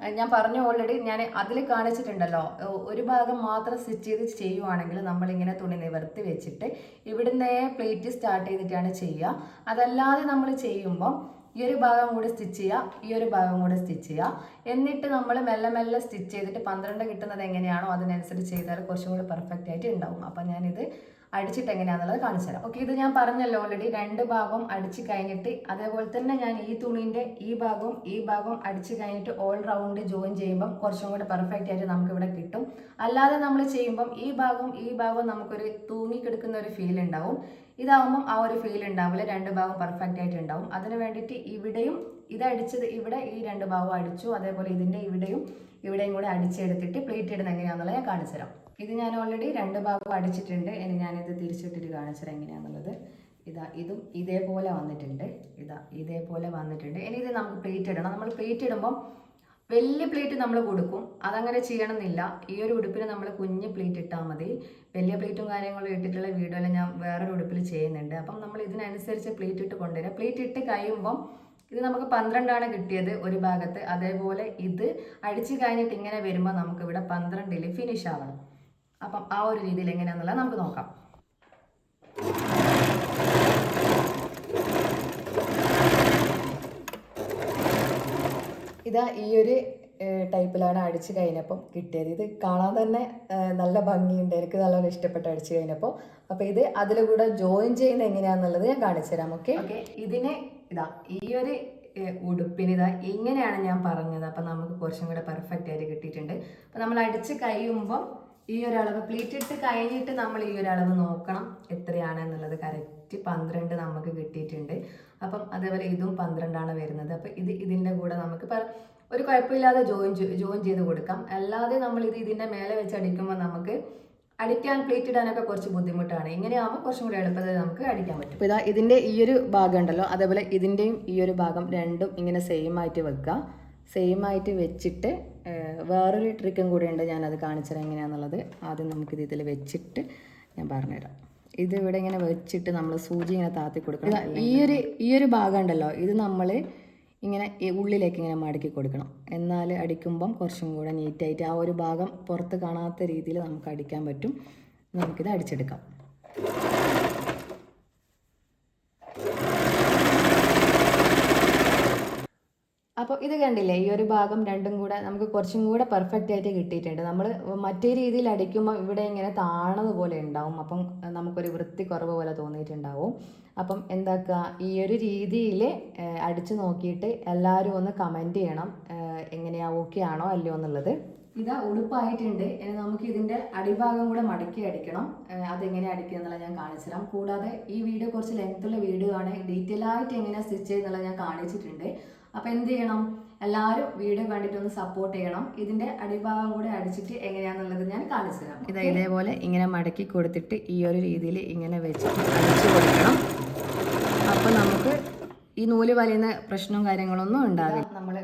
ഞാൻ പറഞ്ഞു ഓൾറെഡി ഞാൻ അതിൽ കാണിച്ചിട്ടുണ്ടല്ലോ. ഒരു ഭാഗം മാത്രം സ്റ്റിച്ച് ചെയ്ത് ചെയ്യുവാണെങ്കിൽ നമ്മളിങ്ങനെ തുണി നിവർത്തി വെച്ചിട്ട് ഇവിടുന്ന് പ്ലേറ്റ് സ്റ്റാർട്ട് ചെയ്തിട്ടാണ് ചെയ്യുക. അതല്ലാതെ നമ്മൾ ചെയ്യുമ്പോൾ ഈ ഒരു ഭാഗം കൂടി സ്റ്റിച്ച് ചെയ്യുക ഈ ഒരു ഭാഗം കൂടി സ്റ്റിച്ച് ചെയ്യുക. എന്നിട്ട് നമ്മൾ മെല്ലെ മെല്ലെ സ്റ്റിച്ച് ചെയ്തിട്ട് പന്ത്രണ്ട് കിട്ടുന്നത് എങ്ങനെയാണോ അതിനനുസരിച്ച് ചെയ്താൽ കുറച്ചും കൂടി പെർഫെക്റ്റ് ആയിട്ട് ഉണ്ടാവും. അപ്പം ഞാനിത് അടിച്ചിട്ട് എങ്ങനെയാണെന്നുള്ളത് കാണിച്ചു തരാം. ഓക്കെ ഇത് ഞാൻ പറഞ്ഞല്ലോ ഓൾറെഡി രണ്ട് ഭാഗം അടിച്ച് കഴിഞ്ഞിട്ട് അതേപോലെ തന്നെ ഞാൻ ഈ തുണീന്റെ ഈ ഭാഗവും ഈ ഭാഗവും അടിച്ച് കഴിഞ്ഞിട്ട് ഓൾ റൗണ്ട് ജോയിൻ ചെയ്യുമ്പം കുറച്ചും കൂടി പെർഫെക്റ്റ് ആയിട്ട് നമുക്ക് ഇവിടെ കിട്ടും. അല്ലാതെ നമ്മൾ ചെയ്യുമ്പം ഈ ഭാഗവും ഈ ഭാഗവും നമുക്കൊരു തൂങ്ങിക്കിടക്കുന്ന ഒരു ഫീൽ ഉണ്ടാവും. ഇതാവുമ്പം ആ ഒരു ഫീൽ ഉണ്ടാവില്ല. രണ്ട് ഭാഗം പെർഫെക്റ്റ് ആയിട്ട് ഉണ്ടാവും. അതിന് വേണ്ടിയിട്ട് ഇവിടെയും ഇതടിച്ചത് ഇവിടെ ഈ രണ്ട് ഭാഗവും അടിച്ചു. അതേപോലെ ഇതിന്റെ ഇവിടെയും ഇവിടെയും കൂടെ അടിച്ചെടുത്തിട്ട് പ്ലേറ്റ് ഇടുന്ന എങ്ങനെയാണെന്നുള്ളത് ഞാൻ കാണിച്ചു തരാം. ഇത് ഞാൻ ഓൾറെഡി രണ്ട് ഭാഗം അടിച്ചിട്ടുണ്ട്. ഇനി ഞാനിത് തിരിച്ചിട്ടിട്ട് കാണിച്ചത് എങ്ങനെയാണെന്നുള്ളത് ഇതാ ഇതും ഇതേപോലെ വന്നിട്ടുണ്ട്. ഇതാ ഇതേപോലെ വന്നിട്ടുണ്ട്. ഇനി ഇത് നമുക്ക് പ്ലേറ്റ് ഇടണം. നമ്മൾ പ്ലേറ്റ് ഇടുമ്പം വലിയ പ്ലേറ്റ് നമ്മൾ കൊടുക്കും. അതങ്ങനെ ചെയ്യണമെന്നില്ല. ഈ ഒരു ഉടുപ്പിന് നമ്മൾ കുഞ്ഞ് പ്ലേറ്റ് ഇട്ടാൽ മതി. വലിയ പ്ലേറ്റും കാര്യങ്ങളും ഇട്ടിട്ടുള്ള വീഡിയോ ഞാൻ വേറൊരു ഉടുപ്പിൽ ചെയ്യുന്നുണ്ട്. അപ്പം നമ്മൾ ഇതിനനുസരിച്ച് പ്ലേറ്റ് ഇട്ട് കൊണ്ടുവരിക പ്ലേറ്റ് ഇട്ട് കഴിയുമ്പം ഇത് നമുക്ക് പന്ത്രണ്ടാണ് കിട്ടിയത് ഒരു ഭാഗത്ത്. അതേപോലെ ഇത് അടിച്ച് കഴിഞ്ഞിട്ട് ഇങ്ങനെ വരുമ്പോൾ നമുക്കിവിടെ പന്ത്രണ്ടിൽ ഫിനിഷ് ആവണം. അപ്പം ആ ഒരു രീതിയിൽ എങ്ങനെയാണെന്നുള്ളത് നമുക്ക് നോക്കാം. ഇതാ ഈ ഒരു ടൈപ്പിലാണ് അടിച്ചു കഴിഞ്ഞപ്പം കിട്ടിയത്. ഇത് കാണാൻ തന്നെ നല്ല ഭംഗിയുണ്ട്. എനിക്ക് നല്ലോണം ഇഷ്ടപ്പെട്ട് അടിച്ചു കഴിഞ്ഞപ്പോൾ അപ്പോൾ ഇത് അതിൽ കൂടെ ജോയിൻ ചെയ്യുന്ന എങ്ങനെയാണെന്നുള്ളത് ഞാൻ കാണിച്ചു തരാം ഓക്കെ? ഓക്കെ. ഇതിനെ ഇതാ ഈ ഒരു ഉടുപ്പിന് ഇതാ ഇങ്ങനെയാണ് ഞാൻ പറഞ്ഞത്. അപ്പം നമുക്ക് കുറച്ചും കൂടെ പെർഫെക്റ്റ് ആയിട്ട് കിട്ടിയിട്ടുണ്ട്. അപ്പം നമ്മൾ അടിച്ച് കഴിയുമ്പം ഈ ഒരു അളവ് ഇട്ട് കഴിഞ്ഞിട്ട് നമ്മൾ ഈ ഒരു അളവ് നോക്കണം എത്രയാണ് എന്നുള്ളത്. കറക്റ്റ് പന്ത്രണ്ട് നമുക്ക് കിട്ടിയിട്ടുണ്ട്. അപ്പം അതേപോലെ ഇതും പന്ത്രണ്ടാണ് വരുന്നത്. അപ്പം ഇത് ഇതിന്റെ കൂടെ നമുക്ക് ഒരു കുഴപ്പമില്ലാതെ ജോയിൻ ജോയിൻ ചെയ്ത് കൊടുക്കാം. അല്ലാതെ നമ്മൾ ഇത് ഇതിന്റെ മേലെ വെച്ച് അടിക്കുമ്പോൾ നമുക്ക് അടിക്കാൻ പ്ലേറ്റ് ഇടാനൊക്കെ കുറച്ച് ബുദ്ധിമുട്ടാണ്. ഇങ്ങനെയാകുമ്പോൾ കുറച്ചും കൂടി എളുപ്പത്തിൽ നമുക്ക് അടിക്കാൻ പറ്റും. അപ്പോൾ ഇതാ ഇതിന്റെ ഈ ഒരു ഭാഗം ഉണ്ടല്ലോ. അതേപോലെ ഇതിന്റെയും ഈ ഒരു ഭാഗം രണ്ടും ഇങ്ങനെ സെയിം ആയിട്ട് വെക്കുക. സെയിം ആയിട്ട് വെച്ചിട്ട് വേറൊരു ട്രിക്കും കൂടി ഉണ്ട് ഞാനത് കാണിച്ചത് എങ്ങനെയാണെന്നുള്ളത് ആദ്യം നമുക്കിത് ഇതിൽ വെച്ചിട്ട് ഞാൻ പറഞ്ഞുതരാം. ഇത് ഇവിടെ ഇങ്ങനെ വെച്ചിട്ട് നമ്മൾ സൂചി ഇങ്ങനെ താത്തി കൊടുക്കണം. ഈ ഒരു ഈ ഒരു ഭാഗം ഉണ്ടല്ലോ ഇത് നമ്മൾ ഇങ്ങനെ ഉള്ളിലേക്ക് ഇങ്ങനെ മടക്കി കൊടുക്കണം. എന്നാൽ അടിക്കുമ്പം കുറച്ചും കൂടെ നീറ്റായിട്ട് ആ ഒരു ഭാഗം പുറത്ത് കാണാത്ത രീതിയിൽ നമുക്ക് അടിക്കാൻ പറ്റും. നമുക്കിത് അടിച്ചെടുക്കാം. അപ്പോൾ ഇത് കണ്ടില്ലേ ഈ ഒരു ഭാഗം രണ്ടും കൂടെ നമുക്ക് കുറച്ചും കൂടെ പെർഫെക്റ്റ് ആയിട്ട് കിട്ടിയിട്ടുണ്ട്. നമ്മൾ മറ്റേ രീതിയിൽ അടിക്കുമ്പോൾ ഇവിടെ ഇങ്ങനെ താണത് പോലെ ഉണ്ടാവും. അപ്പം നമുക്കൊരു വൃത്തി കുറവ് പോലെ തോന്നിയിട്ടുണ്ടാവും. അപ്പം എന്താക്കുക ഈ ഒരു രീതിയിൽ അടിച്ചു നോക്കിയിട്ട് എല്ലാവരും ഒന്ന് കമന്റ് ചെയ്യണം. എങ്ങനെയാ ഓക്കെ ആണോ അല്ലയോ എന്നുള്ളത്. ഇതാ ഉടുപ്പായിട്ടുണ്ട് ഇനി നമുക്ക് ഇതിന്റെ അടിഭാഗം കൂടെ മടക്കി അടിക്കണം. അതെങ്ങനെ അടിക്കുക എന്നുള്ളത് ഞാൻ കാണിച്ചു തരാം. കൂടാതെ ഈ വീഡിയോ കുറച്ച് ലെങ്ത്തുള്ള വീഡിയോ ആണ്. ഡീറ്റെയിൽ ആയിട്ട് എങ്ങനെ സ്റ്റിച്ച് ചെയ്യുന്നുള്ളത് ഞാൻ കാണിച്ചിട്ടുണ്ട്. അപ്പൊ എന്ത് ചെയ്യണം? എല്ലാവരും വീഡിയോ കണ്ടിട്ട് ഒന്ന് സപ്പോർട്ട് ചെയ്യണം. ഇതിന്റെ അടിഭാഗം കൂടെ അടിച്ചിട്ട് എങ്ങനെയാന്നുള്ളത് ഞാൻ കാണിച്ചു തരാം. ഇത് ഇതേപോലെ ഇങ്ങനെ മടക്കി കൊടുത്തിട്ട് ഈ ഒരു രീതിയിൽ ഇങ്ങനെ വെച്ചിട്ട് അടിച്ചു കൊടുക്കണം. അപ്പോൾ നമുക്ക് ഈ നൂൽ വലിയുന്ന പ്രശ്നവും കാര്യങ്ങളൊന്നും ഉണ്ടാവില്ല. നമ്മൾ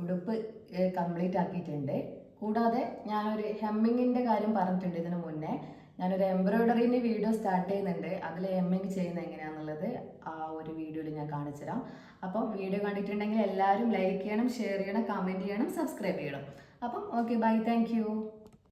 ഉടുപ്പ് കംപ്ലീറ്റ് ആക്കിയിട്ടുണ്ട്. കൂടാതെ ഞാനൊരു ഹെമ്മിങ്ങിന്റെ കാര്യം പറഞ്ഞിട്ടുണ്ട് ഇതിനു മുന്നേ. ഞാനൊരു എംബ്രോയിഡറിന്റെ വീഡിയോ സ്റ്റാർട്ട് ചെയ്യുന്നുണ്ട്. അതിൽ ഹെമ്മിങ് ചെയ്യുന്നത് എങ്ങനെയാണെന്നുള്ളത് ആ ഒരു വീഡിയോയിൽ ഞാൻ കാണിച്ചു തരാം. അപ്പം വീഡിയോ കണ്ടിട്ടുണ്ടെങ്കിൽ എല്ലാവരും ലൈക്ക് ചെയ്യണം ഷെയർ ചെയ്യണം കമന്റ് ചെയ്യണം സബ്സ്ക്രൈബ് ചെയ്യണം. അപ്പം ഓക്കെ ബൈ താങ്ക്